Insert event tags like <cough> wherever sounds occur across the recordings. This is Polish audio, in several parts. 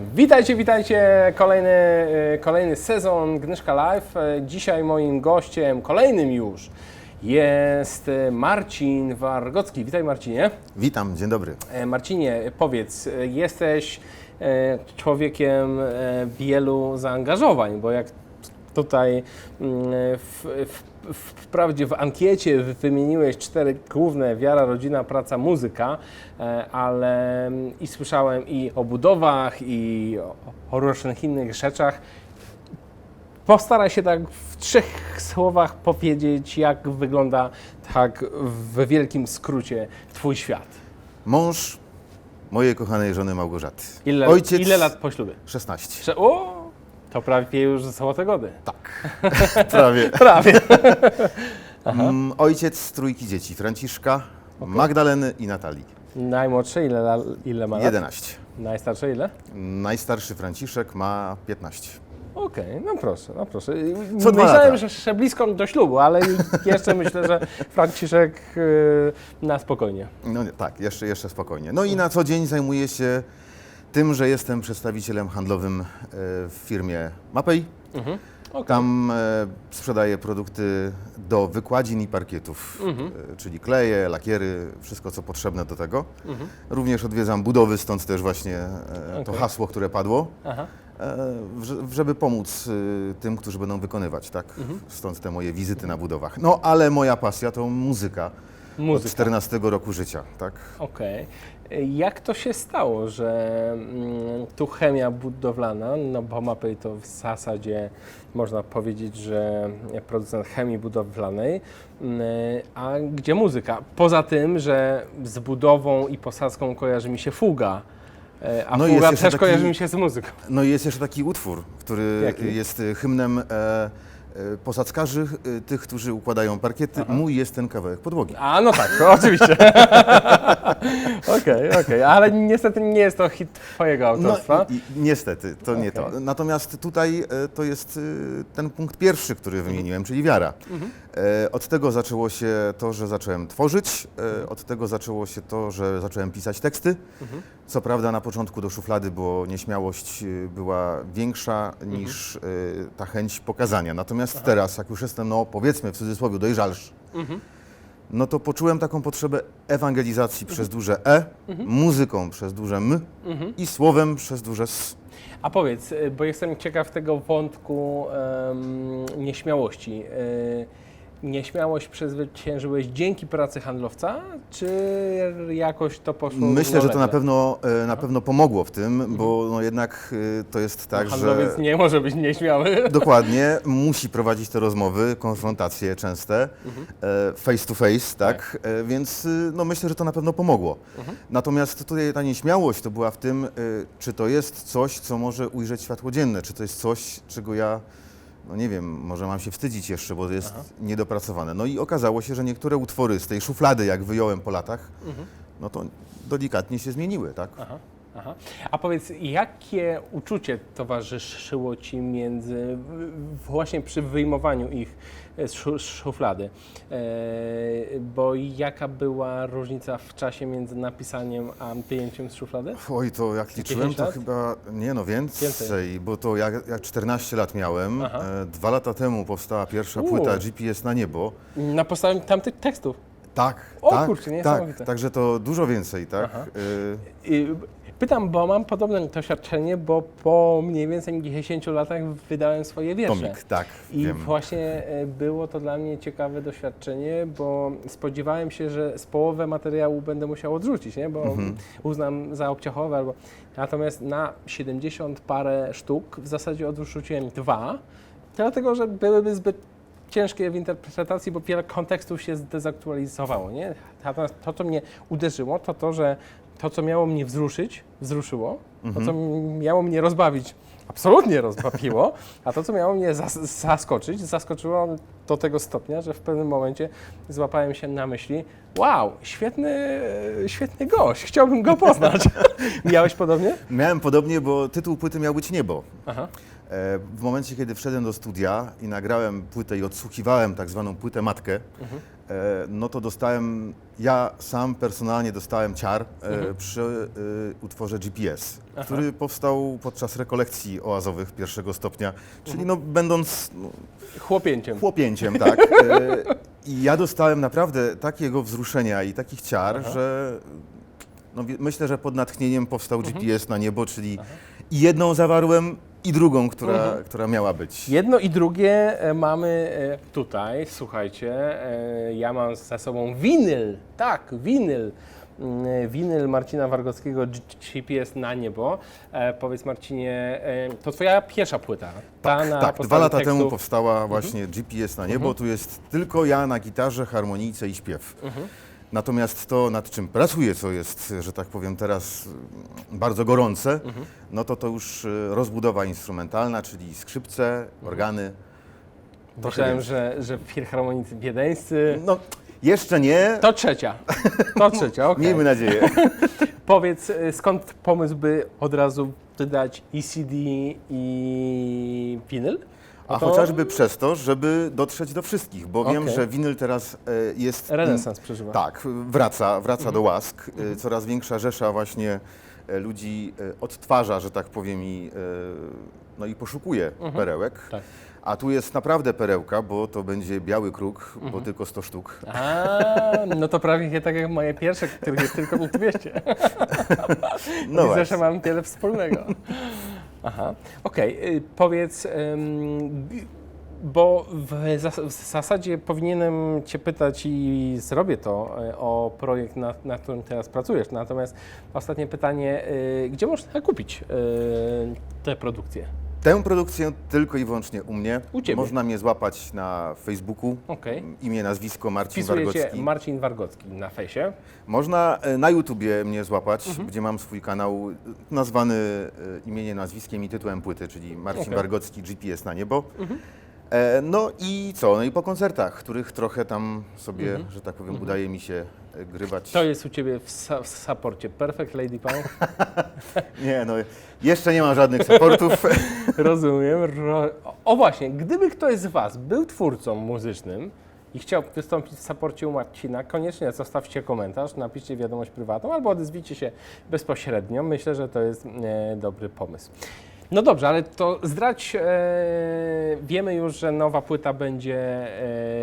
Witajcie, witajcie. Kolejny, e, kolejny sezon Gnyszka Live. E, Dzisiaj moim gościem, kolejnym już, jest e, Marcin Wargocki. Witaj Marcinie. Witam, dzień dobry. E, Marcinie, powiedz, jesteś człowiekiem wielu zaangażowań, bo jak tutaj mm, w, w, wprawdzie w ankiecie wymieniłeś cztery główne, wiara, rodzina, praca, muzyka, e, ale mm, i słyszałem i o budowach, i o, o różnych innych rzeczach. Postaraj się tak w trzech słowach powiedzieć, jak wygląda tak w wielkim skrócie Twój świat. Mąż mojej kochanej żony Małgorzaty. Ile, Ojciec ile lat po ślubie? 16. Prze- o, to prawie już złote gody. Tak, <laughs> prawie. <laughs> Prawie. <laughs> Mm, ojciec trójki dzieci, Franciszka, Magdaleny i Natalii. Najmłodszy ile, la- ile ma lat? 11. Najstarszy ile? Najstarszy Franciszek ma 15. Okej, no proszę, no proszę. Co dwa Myślałem, lata. że jeszcze blisko do ślubu, ale jeszcze myślę, że Franciszek y, na spokojnie. No nie, tak, jeszcze, jeszcze spokojnie. No i na co dzień zajmuję się tym, że jestem przedstawicielem handlowym e, w firmie Mapei. Mhm. okej. Tam e, sprzedaję produkty do wykładzin i parkietów, Mhm. e, czyli kleje, lakiery, wszystko co potrzebne do tego. Mhm. Również odwiedzam budowy, stąd też właśnie e, to hasło, które padło, Aha. żeby pomóc tym, którzy będą wykonywać, tak? Mhm. Stąd te moje wizyty na budowach. No ale moja pasja to muzyka, od Muzyka. 14 roku życia, tak? Okej. Jak to się stało, że mm, tu chemia budowlana, no bo Mapei to w zasadzie można powiedzieć, że producent chemii budowlanej, mm, a gdzie muzyka? Poza tym, że z budową i posadzką kojarzy mi się fuga, e, a No fuga też taki- kojarzy mi się z muzyką. No i jest jeszcze taki utwór, który Jaki? jest hymnem e, posadzkarzy, e, tych, którzy układają parkiety. Mój jest ten kawałek podłogi. A, no tak, oczywiście. <laughs> Okej, okej, ale niestety nie jest to hit twojego autorstwa. No, i, i, niestety, to nie Okej. to. Natomiast tutaj e, to jest e, ten punkt pierwszy, który wymieniłem, czyli wiara. Mhm. E, Od tego zaczęło się to, że zacząłem tworzyć, e, od tego zaczęło się to, że zacząłem pisać teksty. Mhm. Co prawda na początku do szuflady, bo nieśmiałość e, była większa niż e, ta chęć pokazania. Natomiast teraz, jak już jestem, no powiedzmy w cudzysłowie, dojrzalszy, Mhm. no to poczułem taką potrzebę ewangelizacji przez duże E, muzyką przez duże M Mhm. i słowem przez duże S. A powiedz, y, bo jestem ciekaw tego wątku em, nieśmiałości. Y, nieśmiałość przezwyciężyłeś dzięki pracy handlowca, czy jakoś to poszło Myślę, że to na pewno, e, na pewno pomogło w tym, bo no jednak e, to jest tak, No, Handlowiec że nie może być nieśmiały. <laughs> dokładnie musi prowadzić te rozmowy, konfrontacje częste, Mhm. e, face to face, tak? E, Więc no myślę, że to na pewno pomogło. Mhm. Natomiast tutaj ta nieśmiałość to była w tym, czy to jest coś, co może ujrzeć światło dzienne, czy to jest coś, czego ja, no nie wiem, może mam się wstydzić jeszcze, bo jest Aha. niedopracowane. No i okazało się, że niektóre utwory z tej szuflady, jak wyjąłem po latach, Mhm. no to delikatnie się zmieniły, tak? Aha, aha. A powiedz, jakie uczucie towarzyszyło Ci między, właśnie przy wyjmowaniu ich z szu- z szuflady? E, bo jaka była różnica w czasie między napisaniem a wyjęciem z szuflady? Oj, to jak liczyłem, to lat? chyba, nie no, więcej, Więcej. bo to jak, jak 14 lat miałem, Aha. e, dwa lata temu powstała pierwsza U. płyta GPS na niebo. Na podstawie tamtych tekstów. Tak, O tak, kurczę, niesamowite. tak, także to dużo więcej, tak? Aha. Pytam, bo mam podobne doświadczenie, bo po mniej więcej 10 latach wydałem swoje wiersze. tomik, tak, I wiem. właśnie e, było to dla mnie ciekawe doświadczenie, bo spodziewałem się, że z połowę materiału będę musiał odrzucić, nie? bo Mhm. uznam za obciachowe. Albo... Natomiast na 70 parę sztuk w zasadzie odrzuciłem dwa, dlatego że byłyby zbyt ciężkie w interpretacji, bo wiele kontekstów się zdezaktualizowało. Nie? Natomiast to, co mnie uderzyło, to to, że to, co miało mnie wzruszyć, wzruszyło, to, co miało mnie rozbawić, absolutnie rozbawiło, a to, co miało mnie zas- zaskoczyć, zaskoczyło do tego stopnia, że w pewnym momencie złapałem się na myśli, wow, świetny, świetny gość, chciałbym go poznać. <laughs> Miałeś podobnie? Miałem podobnie, bo tytuł płyty miał być Niebo. Aha. E, W momencie, kiedy wszedłem do studia i nagrałem płytę i odsłuchiwałem tak zwaną płytę matkę, no to dostałem, ja sam personalnie dostałem ciar e, Mhm. przy e, utworze GPS, który powstał podczas rekolekcji oazowych pierwszego stopnia, czyli Mhm. no, będąc no, Chłopięciem. chłopięciem, <laughs> tak. E, I ja dostałem naprawdę takiego wzruszenia i takich ciar, że no, myślę, że pod natchnieniem powstał Mhm. GPS na niebo, czyli i jedną zawarłem, i drugą, która, Mhm. która miała być. Jedno i drugie e, mamy e, tutaj, słuchajcie, e, ja mam ze sobą winyl, tak, winyl. Mm, Winyl Marcina Wargockiego G- GPS na niebo. E, powiedz Marcinie, e, to twoja pierwsza płyta. Ta Tak, tak. Dwa lata tekstów. temu powstała właśnie GPS na niebo. Tu jest tylko ja na gitarze, harmonijce i śpiew. Natomiast to, nad czym pracuję, co jest, że tak powiem, teraz mm, bardzo gorące, no to to już y, rozbudowa instrumentalna, czyli skrzypce, organy. trochę Myślałem, że, że filharmonicy wiedeńscy. No, jeszcze nie. To trzecia. To <laughs> trzecia, okej. Miejmy nadzieję. <laughs> Powiedz, e, skąd pomysł, by od razu wydać ECD i winyl? A to chociażby przez to, żeby dotrzeć do wszystkich, bo wiem, Okej. że winyl teraz e, jest. Renesans przeżywa. Tak, wraca, wraca Mhm. do łask. E, Coraz większa rzesza właśnie e, ludzi odtwarza, że tak powiem, i, no i poszukuje perełek. Tak. A tu jest naprawdę perełka, bo to będzie biały kruk, Mhm. bo tylko 100 sztuk. A, no to prawie tak jak moje pierwsze, których jest tylko 200. <laughs> No <laughs> właśnie. że mam tyle wspólnego. Aha, okej, y, powiedz, bo w, zas- w zasadzie powinienem Cię pytać i zrobię to y, o projekt, nad, nad którym teraz pracujesz. Natomiast ostatnie pytanie, y, gdzie można kupić y, te produkcje? Tę produkcję tylko i wyłącznie u mnie. U ciebie. Można mnie złapać na Facebooku. Okej. Imię, nazwisko Marcin Wpisujecie Wargocki. Marcin Wargocki na fejsie. Można e, na YouTubie mnie złapać, Mhm. gdzie mam swój kanał e, nazwany e, imieniem, nazwiskiem i tytułem płyty, czyli Marcin Okej. Wargocki GPS na niebo. E, no i co? No i po koncertach, których trochę tam sobie, że tak powiem, udaje mi się e, grywać. Mhm. To jest u Ciebie w, sa- w saporcie Perfect Lady Punk. <laughs> Nie, no jeszcze nie mam żadnych supportów. <laughs> Rozumiem. Ro... O właśnie, gdyby ktoś z Was był twórcą muzycznym i chciał wystąpić w saporcie u Marcina, koniecznie zostawcie komentarz, napiszcie wiadomość prywatną albo odezwijcie się bezpośrednio. Myślę, że to jest e, dobry pomysł. No dobrze, ale to zdrać, e, wiemy już, że nowa płyta będzie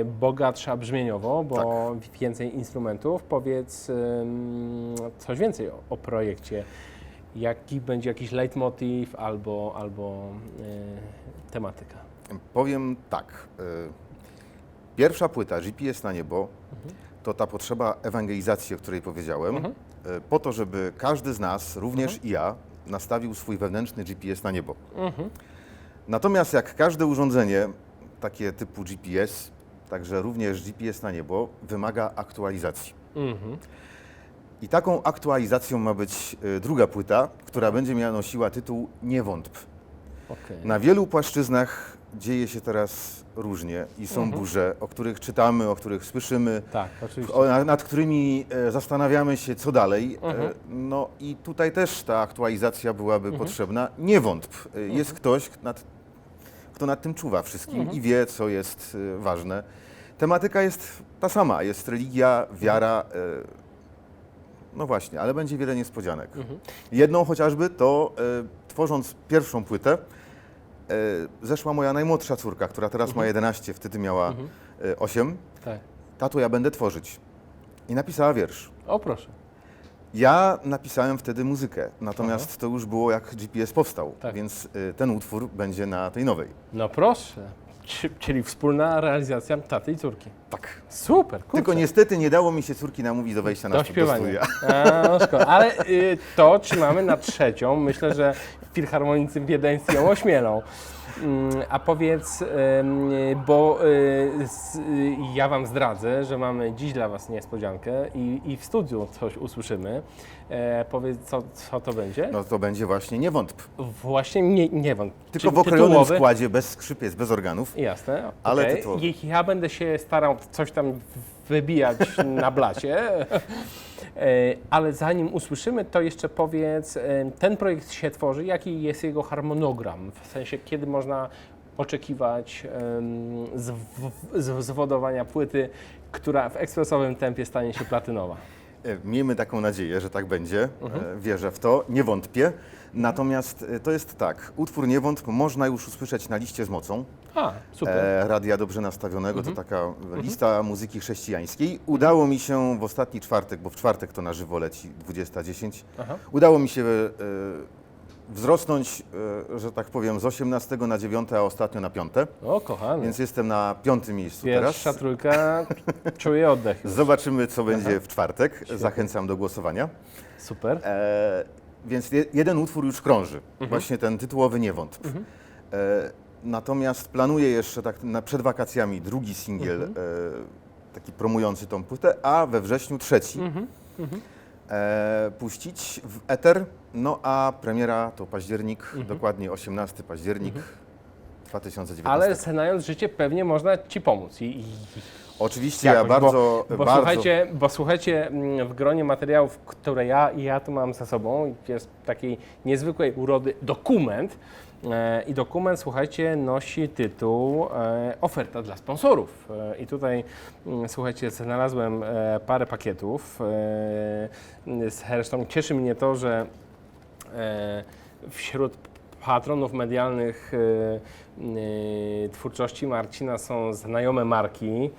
e, bogatsza brzmieniowo, bo więcej instrumentów. Powiedz em, coś więcej o, o projekcie. Jaki będzie jakiś leitmotiv albo, albo e, tematyka? Powiem tak. e, Pierwsza płyta, GPS na niebo, to ta potrzeba ewangelizacji, o której powiedziałem, Mhm. e, po to, żeby każdy z nas, również i ja, nastawił swój wewnętrzny GPS na niebo. Mhm. Natomiast jak każde urządzenie, takie typu GPS, także również GPS na niebo, wymaga aktualizacji. Mhm. I taką aktualizacją ma być e, druga płyta, która będzie miała nosiła tytuł Nie wątp. Okej. Na wielu płaszczyznach dzieje się teraz różnie i są Mhm. burze, o których czytamy, o których słyszymy, Tak, o, na- nad którymi e, zastanawiamy się, co dalej. E, Mhm. No i tutaj też ta aktualizacja byłaby Mhm. potrzebna. Nie wątp. E, Jest ktoś, nad, kto nad tym czuwa wszystkim Mhm. i wie, co jest ważne. Tematyka jest ta sama. Jest religia, wiara. e, No właśnie, ale będzie wiele niespodzianek. Mhm. Jedną chociażby to tworząc pierwszą płytę, zeszła moja najmłodsza córka, która teraz ma 11, wtedy miała Mhm. e, 8. Tak. Tato, ja będę tworzyć. I napisała wiersz. O proszę. Ja napisałem wtedy muzykę, natomiast to już było jak GPS powstał, Tak. więc e, ten utwór będzie na tej nowej. No proszę. Czy- Czyli wspólna realizacja taty i córki. Tak. Super, kurczę. Tylko niestety nie dało mi się córki namówić do wejścia na do stu- do śpiewania. studia. A, no szkoda. Ale y, to trzymamy na trzecią. Myślę, że filharmonicy wiedeńscy ją ośmielą. Mm, A powiedz, bo y, ja Wam zdradzę, że mamy dziś dla Was niespodziankę i, i w studiu coś usłyszymy. E, powiedz, co, co to będzie? No to będzie właśnie nie wątp. Właśnie nie, nie wiem. Tylko w okrojonym tytułowy? składzie, bez skrzypiec, bez organów. Jasne, Ale okej. tytułowy. Ja będę się starał coś tam wybijać na blacie, E, <laughs> ale zanim usłyszymy, to jeszcze powiedz, e, ten projekt się tworzy, jaki jest jego harmonogram? W sensie, kiedy można oczekiwać zwodowania płyty, która w ekspresowym tempie stanie się platynowa? E, Miejmy taką nadzieję, że tak będzie. E, Wierzę w to, nie wątpię. Natomiast e, to jest tak, utwór Niewątp można już usłyszeć na liście z mocą A, super. e, Radia Dobrze Nastawionego, to taka lista muzyki chrześcijańskiej. Udało mi się w ostatni czwartek, bo w czwartek to na żywo leci 20.10, Aha. udało mi się e, wzrosnąć, e, że tak powiem, z 18 na 9, a ostatnio na 5. O, kochany. Więc jestem na piątym miejscu Pierwsza teraz. trójka, <laughs> czuję oddech już. Zobaczymy, co będzie w czwartek. Zachęcam do głosowania. Super. E, więc je, jeden utwór już krąży, Mhm. właśnie ten tytułowy Niewątp. E, natomiast planuję jeszcze tak na, przed wakacjami drugi singiel, Mhm. e, taki promujący tą płytę, a we wrześniu trzeci. Mhm. E, puścić w eter, no a premiera to październik, Mhm. dokładnie 18 październik 2019. Ale znając życie, pewnie można Ci pomóc. I, i, Oczywiście jakoś, ja bardzo, bo, bo, bardzo... słuchajcie, bo słuchajcie, mm, w gronie materiałów, które ja, ja tu mam za sobą, jest takiej niezwykłej urody dokument. E, I dokument, słuchajcie, nosi tytuł e, Oferta dla sponsorów. E, I tutaj, mm, słuchajcie, znalazłem parę pakietów. Zresztą cieszy mnie to, że wśród patronów medialnych twórczości Marcina są znajome marki,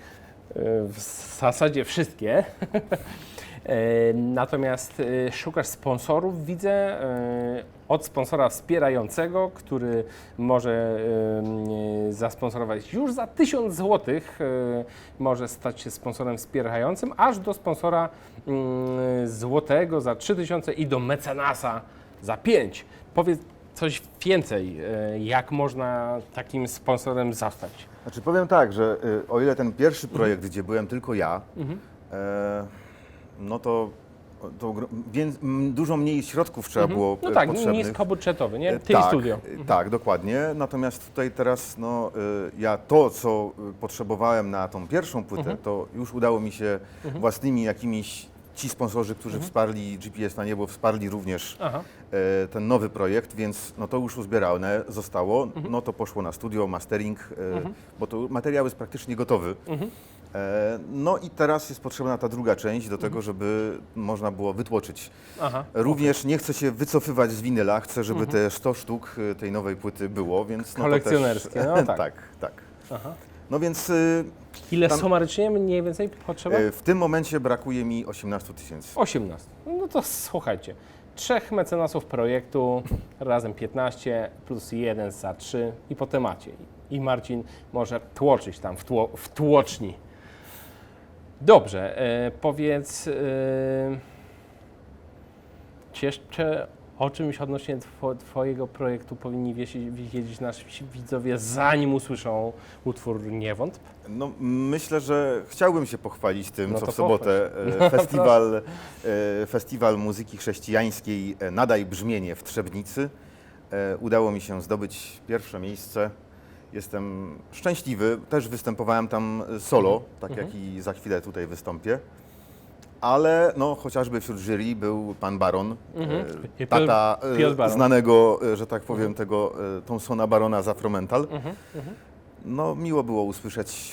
w zasadzie wszystkie. <laughs> Natomiast e, szukasz sponsorów, widzę, e, od sponsora wspierającego, który może e, zasponsorować już za 1000 zł, może stać się sponsorem wspierającym, aż do sponsora mm, złotego za 3000 i do mecenasa za 5. Powiedz coś więcej, jak można takim sponsorem zostać. Znaczy powiem tak, że y, o ile ten pierwszy Mhm. projekt, gdzie byłem tylko ja, e, no to, to więc, dużo mniej środków trzeba było No e, tak, potrzebnych. niskobudżetowy, nie? E, Ty i tak, studio. e, Tak, dokładnie. Natomiast tutaj teraz no, ja to, co potrzebowałem na tą pierwszą płytę, Mhm. to już udało mi się własnymi jakimiś ci sponsorzy, którzy Mhm. wsparli GPS na niebo, wsparli również e, ten nowy projekt, więc no to już uzbierane zostało. Mhm. No to poszło na studio, mastering, e, bo to materiał jest praktycznie gotowy. Mhm. E, no i teraz jest potrzebna ta druga część do Mhm. tego, żeby można było wytłoczyć. Aha. Również nie chcę się wycofywać z winyla, chcę, żeby te 100 sztuk e, tej nowej płyty było, więc no to też- Kolekcjonerskie, no <laughs> tak. tak, tak. Aha. No więc y, Ile Tam- sumarycznie mniej więcej potrzeba? e, w tym momencie brakuje mi 18 tysięcy. 18. No to słuchajcie, trzech mecenasów projektu, razem 15, plus jeden za 3 i potem macie. I Marcin może tłoczyć tam w, tło, w tłoczni. Dobrze, e, powiedz e, czy jeszcze o czymś odnośnie two, Twojego projektu powinni wiedzieć, nasi widzowie, zanim usłyszą utwór Niewątp? No, myślę, że chciałbym się pochwalić tym, No co w sobotę e, <laughs> festiwal, e, festiwal Muzyki Chrześcijańskiej e, Nadaj Brzmienie w Trzebnicy. Udało mi się zdobyć pierwsze miejsce. Jestem szczęśliwy. Też występowałem tam solo, tak jak i za chwilę tutaj wystąpię. Ale no, chociażby wśród jury był pan Baron, Mhm. e, I tata e, Piotr Baron. znanego, e, że tak powiem, tego e, Thompsona Barona z Afromental. Mhm, No, miło było usłyszeć.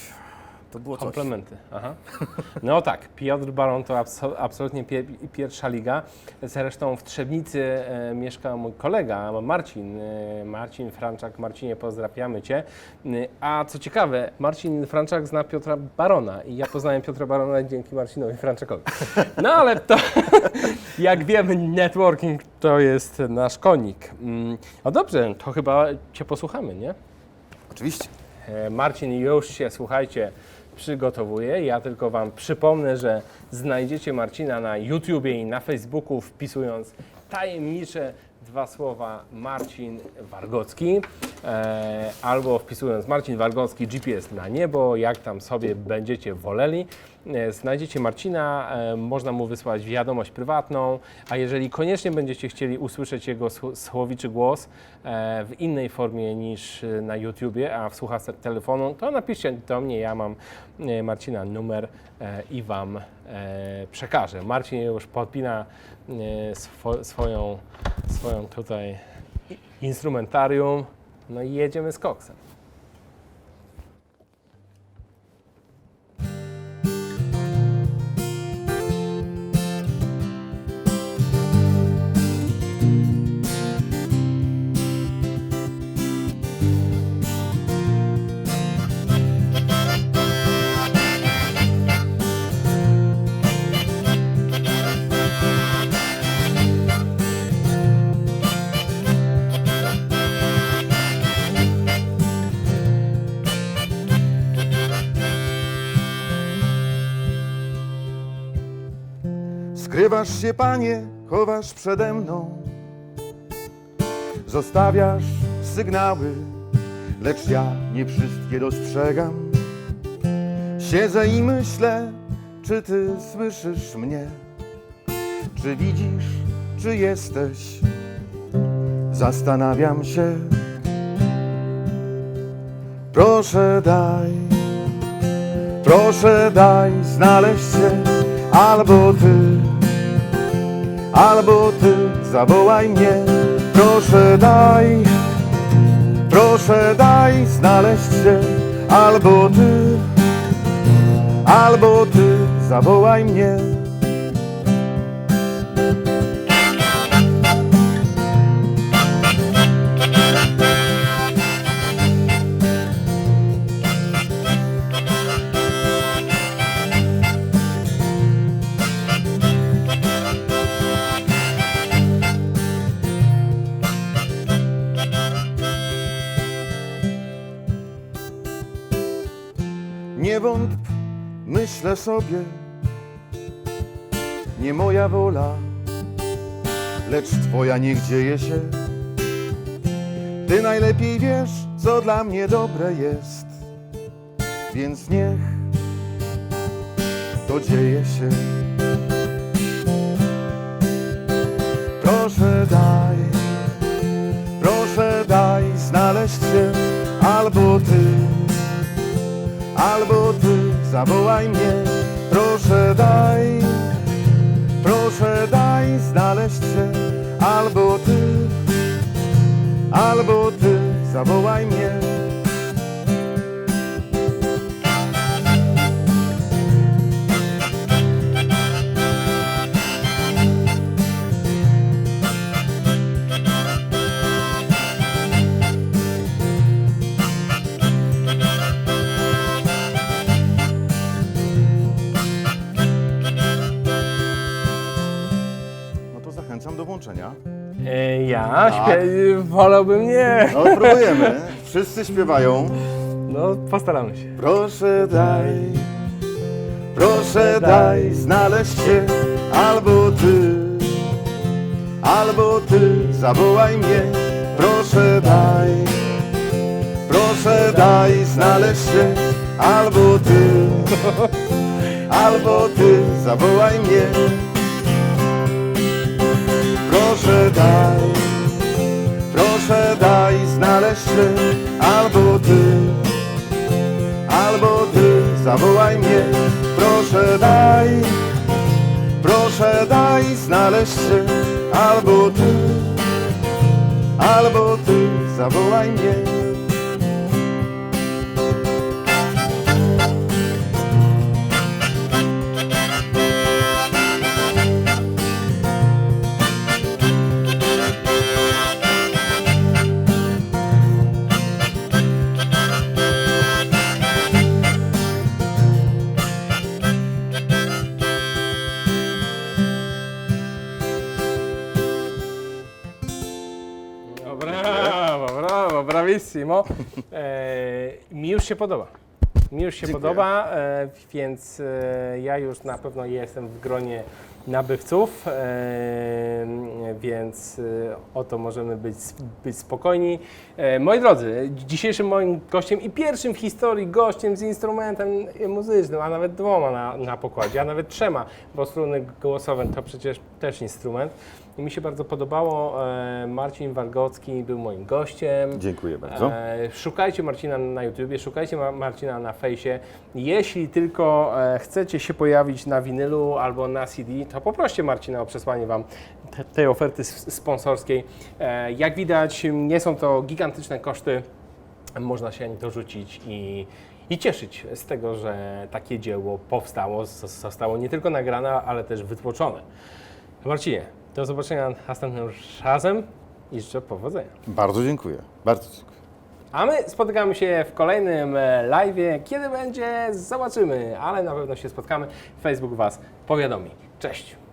To było coś. Komplementy. Aha. <laughs> No tak, Piotr Baron to abso- absolutnie pie- pierwsza liga. Zresztą w Trzebnicy e, mieszka mój kolega Marcin. E, Marcin Franczak. Marcinie, pozdrawiamy Cię. E, a co ciekawe, Marcin Franczak zna Piotra Barona i ja poznałem Piotra Barona dzięki Marcinowi Franczakowi. No ale to, <laughs> jak wiemy, networking to jest nasz konik. No dobrze, to chyba Cię posłuchamy, nie? Oczywiście. E, Marcin już się, słuchajcie, przygotowuje. Ja tylko Wam przypomnę, że znajdziecie Marcina na YouTubie i na Facebooku wpisując tajemnicze dwa słowa Marcin Wargocki e, albo wpisując Marcin Wargocki GPS na niebo, jak tam sobie będziecie woleli. E, znajdziecie Marcina, e, można mu wysłać wiadomość prywatną, a jeżeli koniecznie będziecie chcieli usłyszeć jego sł- słowiczy głos e, w innej formie niż na YouTubie, a w słuchawce telefonu, to napiszcie do mnie, ja mam Marcina numer i Wam przekażę. Marcin już podpina swo, swoją, swoją tutaj instrumentarium, no i jedziemy z koksem. Ukrywasz się, panie, chowasz przede mną. Zostawiasz sygnały, lecz ja nie wszystkie dostrzegam. Siedzę i myślę, czy ty słyszysz mnie? Czy widzisz, czy jesteś? Zastanawiam się. Proszę daj, proszę daj znaleźć się, albo ty, albo ty zawołaj mnie. Proszę daj, proszę daj znaleźć się, albo ty, albo ty zawołaj mnie. Wątp, myślę sobie, nie moja wola, lecz Twoja niech dzieje się. Ty najlepiej wiesz, co dla mnie dobre jest, więc niech to dzieje się. Proszę daj, proszę daj znaleźć się, albo Ty albo ty zawołaj mnie. Proszę daj, proszę daj znaleźć się, albo ty, albo ty zawołaj mnie. Zachęcam do włączenia. E, Ja śpie... wolałbym nie. No próbujemy. Wszyscy śpiewają. No, postaramy się. Proszę daj, proszę daj znaleźć się, albo ty, albo ty zawołaj mnie. Proszę daj, proszę daj znaleźć się, albo ty, <laughs> albo ty zawołaj mnie. Proszę daj, proszę daj znaleźć się, albo ty albo ty zawołaj mnie. Proszę daj, proszę daj znaleźć się, albo ty, albo ty zawołaj mnie. Bravissimo. E, mi już się podoba. Mi już się Dziękuję. podoba, e, więc e, ja już na pewno jestem w gronie nabywców, e, więc e, o to możemy być, być spokojni. E, moi drodzy, dzisiejszym moim gościem i pierwszym w historii gościem z instrumentem muzycznym, a nawet dwoma na, na pokładzie, a nawet trzema, bo struny głosowe to przecież też instrument. I mi się bardzo podobało. Marcin Wargocki był moim gościem. Dziękuję bardzo. Szukajcie Marcina na YouTubie, szukajcie Ma- Marcina na fejsie. Jeśli tylko chcecie się pojawić na winylu albo na CD, to poproście Marcina o przesłanie Wam te, tej oferty sponsorskiej. E, jak widać, nie są to gigantyczne koszty. Można się dorzucić i, i cieszyć z tego, że takie dzieło powstało, zos- zostało nie tylko nagrane, ale też wytłoczone. Marcinie, do zobaczenia następnym razem i życzę powodzenia. Bardzo dziękuję. Bardzo dziękuję. A my spotykamy się w kolejnym e, live. Kiedy będzie, zobaczymy, ale na pewno się spotkamy. Facebook Was powiadomi. Cześć!